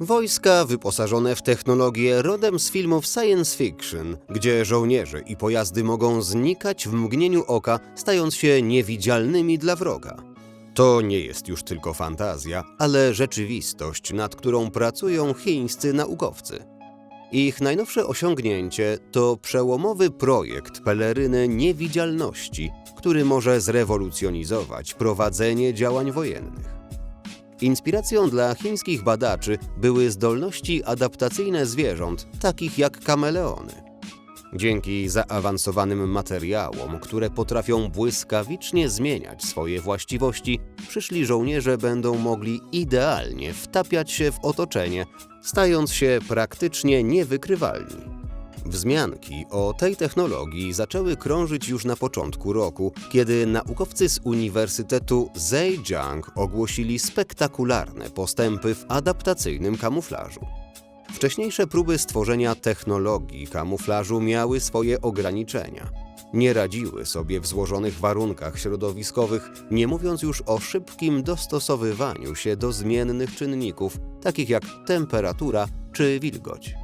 Wojska wyposażone w technologię rodem z filmów science fiction, gdzie żołnierze i pojazdy mogą znikać w mgnieniu oka, stając się niewidzialnymi dla wroga. To nie jest już tylko fantazja, ale rzeczywistość, nad którą pracują chińscy naukowcy. Ich najnowsze osiągnięcie to przełomowy projekt peleryny niewidzialności, który może zrewolucjonizować prowadzenie działań wojennych. Inspiracją dla chińskich badaczy były zdolności adaptacyjne zwierząt, takich jak kameleony. Dzięki zaawansowanym materiałom, które potrafią błyskawicznie zmieniać swoje właściwości, przyszli żołnierze będą mogli idealnie wtapiać się w otoczenie, stając się praktycznie niewykrywalni. Wzmianki o tej technologii zaczęły krążyć już na początku roku, kiedy naukowcy z Uniwersytetu Zhejiang ogłosili spektakularne postępy w adaptacyjnym kamuflażu. Wcześniejsze próby stworzenia technologii kamuflażu miały swoje ograniczenia. Nie radziły sobie w złożonych warunkach środowiskowych, nie mówiąc już o szybkim dostosowywaniu się do zmiennych czynników, takich jak temperatura czy wilgoć.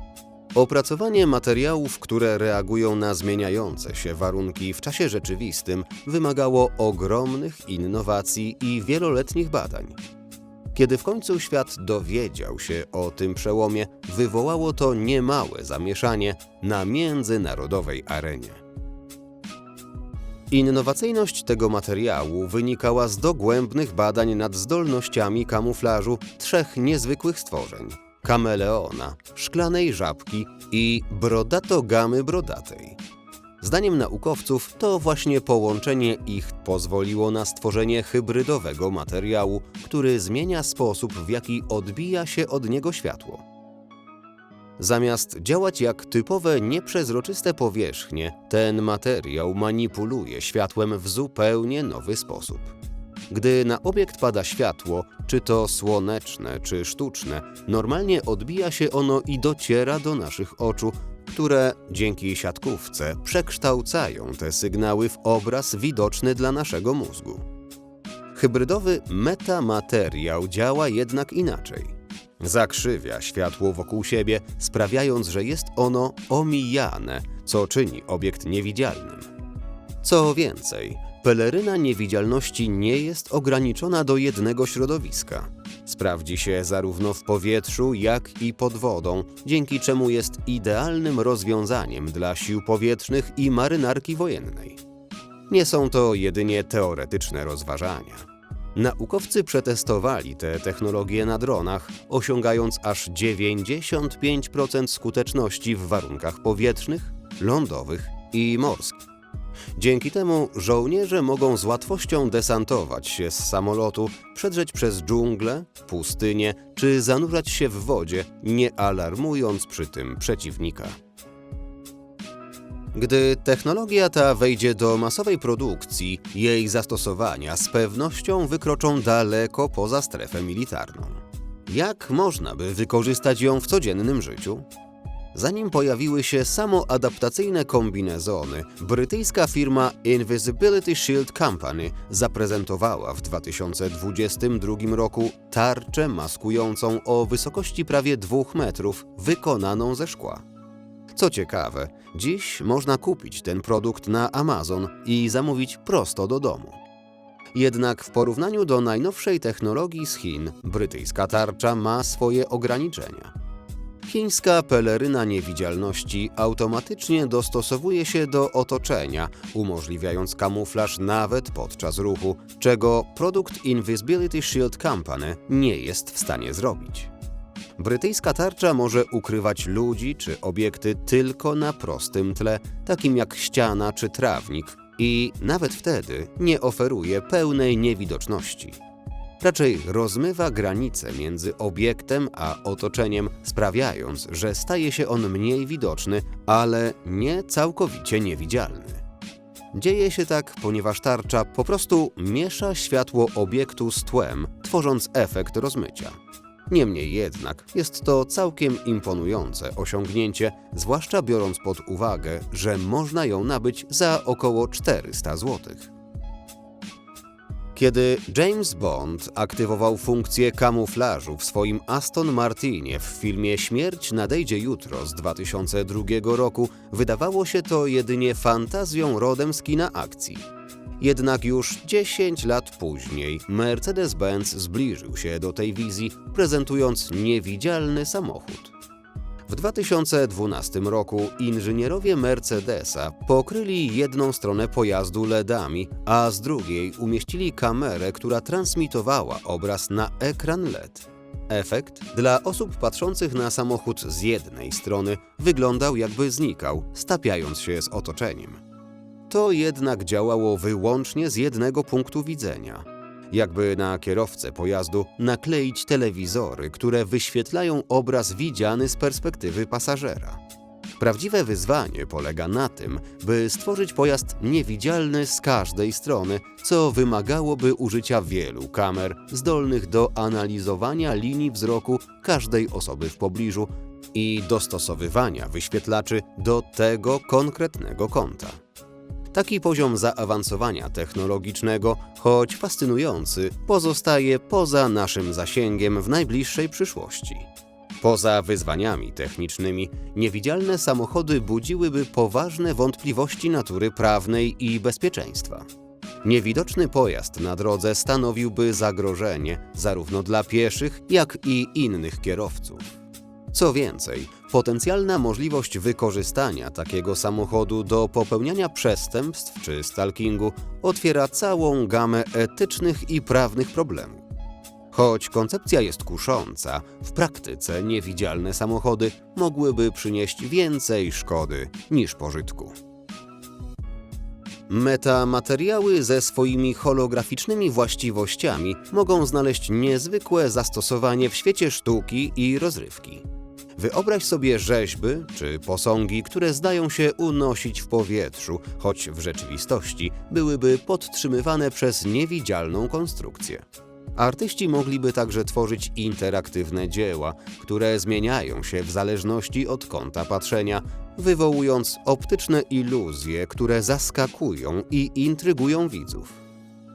Opracowanie materiałów, które reagują na zmieniające się warunki w czasie rzeczywistym, wymagało ogromnych innowacji i wieloletnich badań. Kiedy w końcu świat dowiedział się o tym przełomie, wywołało to niemałe zamieszanie na międzynarodowej arenie. Innowacyjność tego materiału wynikała z dogłębnych badań nad zdolnościami kamuflażu trzech niezwykłych stworzeń: kameleona, szklanej żabki i brodatogamy brodatej. Zdaniem naukowców to właśnie połączenie ich pozwoliło na stworzenie hybrydowego materiału, który zmienia sposób, w jaki odbija się od niego światło. Zamiast działać jak typowe nieprzezroczyste powierzchnie, ten materiał manipuluje światłem w zupełnie nowy sposób. Gdy na obiekt pada światło, czy to słoneczne, czy sztuczne, normalnie odbija się ono i dociera do naszych oczu, które dzięki siatkówce przekształcają te sygnały w obraz widoczny dla naszego mózgu. Hybrydowy metamateriał działa jednak inaczej. Zakrzywia światło wokół siebie, sprawiając, że jest ono omijane, co czyni obiekt niewidzialnym. Co więcej, peleryna niewidzialności nie jest ograniczona do jednego środowiska. Sprawdzi się zarówno w powietrzu, jak i pod wodą, dzięki czemu jest idealnym rozwiązaniem dla sił powietrznych i marynarki wojennej. Nie są to jedynie teoretyczne rozważania. Naukowcy przetestowali te technologie na dronach, osiągając aż 95% skuteczności w warunkach powietrznych, lądowych i morskich. Dzięki temu żołnierze mogą z łatwością desantować się z samolotu, przedrzeć przez dżunglę, pustynię czy zanurzać się w wodzie, nie alarmując przy tym przeciwnika. Gdy technologia ta wejdzie do masowej produkcji, jej zastosowania z pewnością wykroczą daleko poza strefę militarną. Jak można by wykorzystać ją w codziennym życiu? Zanim pojawiły się samoadaptacyjne kombinezony, brytyjska firma Invisibility Shield Company zaprezentowała w 2022 roku tarczę maskującą o wysokości prawie 2 metrów, wykonaną ze szkła. Co ciekawe, dziś można kupić ten produkt na Amazon i zamówić prosto do domu. Jednak w porównaniu do najnowszej technologii z Chin, brytyjska tarcza ma swoje ograniczenia. Chińska peleryna niewidzialności automatycznie dostosowuje się do otoczenia, umożliwiając kamuflaż nawet podczas ruchu, czego produkt Invisibility Shield Company nie jest w stanie zrobić. Brytyjska tarcza może ukrywać ludzi czy obiekty tylko na prostym tle, takim jak ściana czy trawnik, i nawet wtedy nie oferuje pełnej niewidoczności. Raczej rozmywa granice między obiektem a otoczeniem, sprawiając, że staje się on mniej widoczny, ale nie całkowicie niewidzialny. Dzieje się tak, ponieważ tarcza po prostu miesza światło obiektu z tłem, tworząc efekt rozmycia. Niemniej jednak jest to całkiem imponujące osiągnięcie, zwłaszcza biorąc pod uwagę, że można ją nabyć za około 400 zł. Kiedy James Bond aktywował funkcję kamuflażu w swoim Aston Martinie w filmie Śmierć nadejdzie jutro z 2002 roku, wydawało się to jedynie fantazją rodem z kina akcji. Jednak już 10 lat później Mercedes-Benz zbliżył się do tej wizji, prezentując niewidzialny samochód. W 2012 roku inżynierowie Mercedesa pokryli jedną stronę pojazdu LEDami, a z drugiej umieścili kamerę, która transmitowała obraz na ekran LED. Efekt dla osób patrzących na samochód z jednej strony wyglądał jakby znikał, stapiając się z otoczeniem. To jednak działało wyłącznie z jednego punktu widzenia. Jakby na kierowcę pojazdu nakleić telewizory, które wyświetlają obraz widziany z perspektywy pasażera. Prawdziwe wyzwanie polega na tym, by stworzyć pojazd niewidzialny z każdej strony, co wymagałoby użycia wielu kamer zdolnych do analizowania linii wzroku każdej osoby w pobliżu i dostosowywania wyświetlaczy do tego konkretnego kąta. Taki poziom zaawansowania technologicznego, choć fascynujący, pozostaje poza naszym zasięgiem w najbliższej przyszłości. Poza wyzwaniami technicznymi, niewidzialne samochody budziłyby poważne wątpliwości natury prawnej i bezpieczeństwa. Niewidoczny pojazd na drodze stanowiłby zagrożenie zarówno dla pieszych, jak i innych kierowców. Co więcej, potencjalna możliwość wykorzystania takiego samochodu do popełniania przestępstw czy stalkingu otwiera całą gamę etycznych i prawnych problemów. Choć koncepcja jest kusząca, w praktyce niewidzialne samochody mogłyby przynieść więcej szkody niż pożytku. Metamateriały ze swoimi holograficznymi właściwościami mogą znaleźć niezwykłe zastosowanie w świecie sztuki i rozrywki. Wyobraź sobie rzeźby czy posągi, które zdają się unosić w powietrzu, choć w rzeczywistości byłyby podtrzymywane przez niewidzialną konstrukcję. Artyści mogliby także tworzyć interaktywne dzieła, które zmieniają się w zależności od kąta patrzenia, wywołując optyczne iluzje, które zaskakują i intrygują widzów.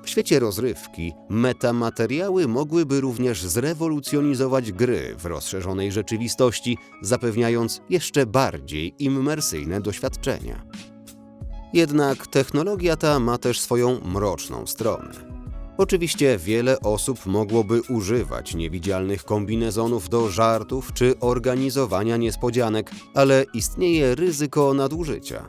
W świecie rozrywki metamateriały mogłyby również zrewolucjonizować gry w rozszerzonej rzeczywistości, zapewniając jeszcze bardziej immersyjne doświadczenia. Jednak technologia ta ma też swoją mroczną stronę. Oczywiście wiele osób mogłoby używać niewidzialnych kombinezonów do żartów czy organizowania niespodzianek, ale istnieje ryzyko nadużycia.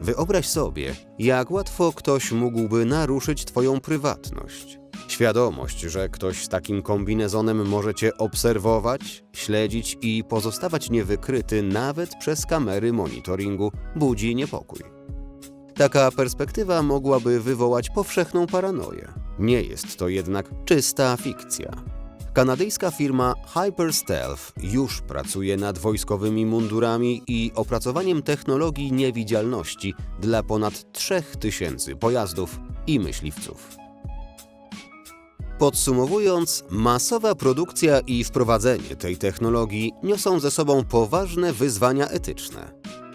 Wyobraź sobie, jak łatwo ktoś mógłby naruszyć Twoją prywatność. Świadomość, że ktoś z takim kombinezonem może Cię obserwować, śledzić i pozostawać niewykryty nawet przez kamery monitoringu, budzi niepokój. Taka perspektywa mogłaby wywołać powszechną paranoję. Nie jest to jednak czysta fikcja. Kanadyjska firma Hyperstealth już pracuje nad wojskowymi mundurami i opracowaniem technologii niewidzialności dla ponad 3000 pojazdów i myśliwców. Podsumowując, masowa produkcja i wprowadzenie tej technologii niosą ze sobą poważne wyzwania etyczne.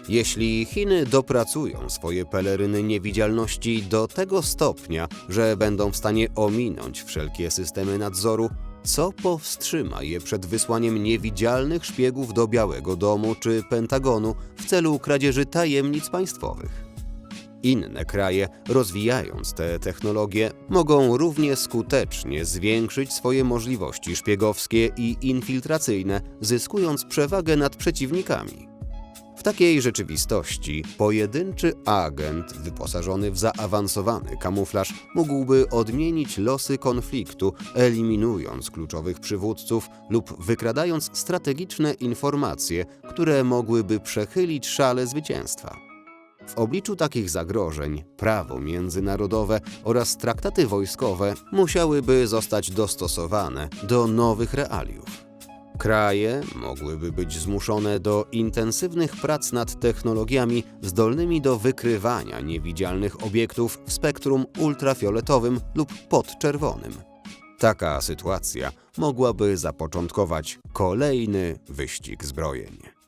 Jeśli Chiny dopracują swoje peleryny niewidzialności do tego stopnia, że będą w stanie ominąć wszelkie systemy nadzoru, co powstrzyma je przed wysłaniem niewidzialnych szpiegów do Białego Domu czy Pentagonu w celu kradzieży tajemnic państwowych? Inne kraje, rozwijając te technologie, mogą równie skutecznie zwiększyć swoje możliwości szpiegowskie i infiltracyjne, zyskując przewagę nad przeciwnikami. W takiej rzeczywistości pojedynczy agent wyposażony w zaawansowany kamuflaż mógłby odmienić losy konfliktu, eliminując kluczowych przywódców lub wykradając strategiczne informacje, które mogłyby przechylić szale zwycięstwa. W obliczu takich zagrożeń prawo międzynarodowe oraz traktaty wojskowe musiałyby zostać dostosowane do nowych realiów. Kraje mogłyby być zmuszone do intensywnych prac nad technologiami zdolnymi do wykrywania niewidzialnych obiektów w spektrum ultrafioletowym lub podczerwonym. Taka sytuacja mogłaby zapoczątkować kolejny wyścig zbrojeń.